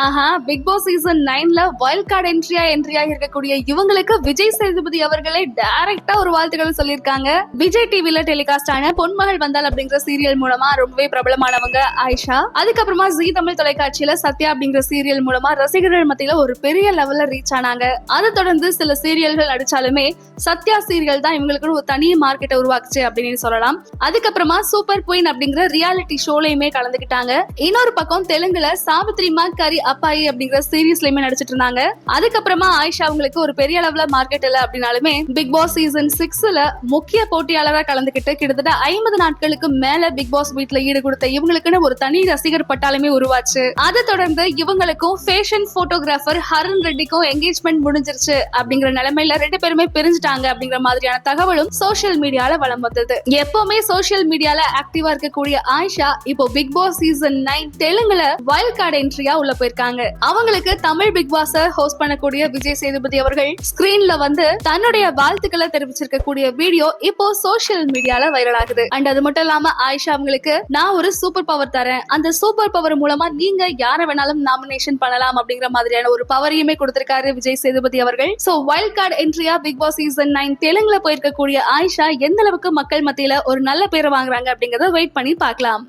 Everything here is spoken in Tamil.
ஆஹா பிக் பாஸ் சீசன் நைன்ல வைல்ட் கார்டு என்ட்ரியா என்ட்ரியா இருக்கக்கூடிய இவங்களுக்கு விஜய் சேதுபதி அவர்களே டைரக்டா ஒரு வாழ்த்துக்கள் சொல்லியிருக்காங்க. விஜய் டிவில டெலிகாஸ்ட் ஆன பொன்மகள் வந்தால் அப்படிங்கிற சீரியல் மூலமா ரொம்பவே பிரபலமானவங்க ஆயிஷா. அதுக்கப்புறமா ஜீ தமிழ் தொலைக்காட்சியில சத்யா அப்படிங்கிற சீரியல் மூலமா ரசிகர்கள் மத்தியில ஒரு பெரிய லெவல்ல ரீச் ஆனாங்க. அதை தொடர்ந்து சில சீரியல்கள் அடிச்சாலுமே சத்யா சீரியல் தான் இவங்களுக்கு ஒரு தனி மார்க்கெட்டை உருவாக்குச்சு அப்படின்னு சொல்லலாம். அதுக்கப்புறமா சூப்பர் குயின் அப்படிங்கிற ரியாலிட்டி ஷோலையுமே கலந்துக்கிட்டாங்க. இன்னொரு பக்கம் தெலுங்குல சாவித்ரி மா கரி அப்பாயி அப்படிங்கிற சீரீஸ்லயுமே நடிச்சிட்டு இருந்தாங்க. அதுக்கப்புறமா ஆயிஷா அவங்களுக்கு ஒரு பெரிய அளவுல மார்க்கெட் இல்ல அப்படின்னாலுமே பிக் பாஸ் சீசன் சிக்ஸ்ல முக்கிய போட்டியாளரா கலந்துகிட்டு கிட்டத்தட்ட ஐம்பது நாட்களுக்கு மேல பிக் பாஸ் வீட்ல ஈடு கொடுத்த இவங்களுக்குன்னு ஒரு தனி ரசிகர் பட்டாலுமே உருவாச்சு. அதை தொடர்ந்து இவங்களுக்கும் ஃபேஷன் போட்டோகிராஃபர் ஹரண் ரெட்டிக்கும் என்கேஜ்மெண்ட் முடிஞ்சிருச்சு அப்படிங்கிற நிலைமையில ரெண்டு பேருமே பிரிஞ்சுட்டாங்க அப்படிங்கிற மாதிரியான தகவலும் சோசியல் மீடியால வளம் வந்தது. எப்பவுமே சோசியல் மீடியால ஆக்டிவா இருக்கக்கூடிய ஆயிஷா இப்போ பிக் பாஸ் சீசன் நைன் தெலுங்குல வைல்ட் கார்டு என்ட்ரியா உள்ள இருக்காங்க அவங்களுக்கு தமிழ் பிக் பாஸ் ஹோஸ்ட் பண்ணக்கூடிய விஜய் சேதுபதி அவர்கள் ஸ்கிரீன்ல வந்து தன்னுடைய வாழ்த்துக்களை தெரிவிச்சிருக்கக்கூடிய வீடியோ இப்போ சோசியல் மீடியால வைரல் ஆகுது. அண்ட் அது மட்டும் இல்லாம ஆயிஷா அவங்களுக்கு நான் ஒரு சூப்பர் பவர் தரேன். அந்த சூப்பர் பவர் மூலமா நீங்க யாரை வேணாலும் நாமினேஷன் பண்ணலாம் அப்படிங்கிற மாதிரியான ஒரு பவரையுமே கொடுத்திருக்காரு விஜய் சேதுபதி அவர்கள். சோ வைல்ட் கார்டு என்ட்ரியா பிக் பாஸ் சீசன் நைன் தெலுங்குல போயிருக்கக்கூடிய ஆயிஷா எந்த அளவுக்கு மக்கள் மத்தியில ஒரு நல்ல பேரை வாங்குறாங்க அப்படிங்கறத வெயிட் பண்ணி பார்க்கலாம்.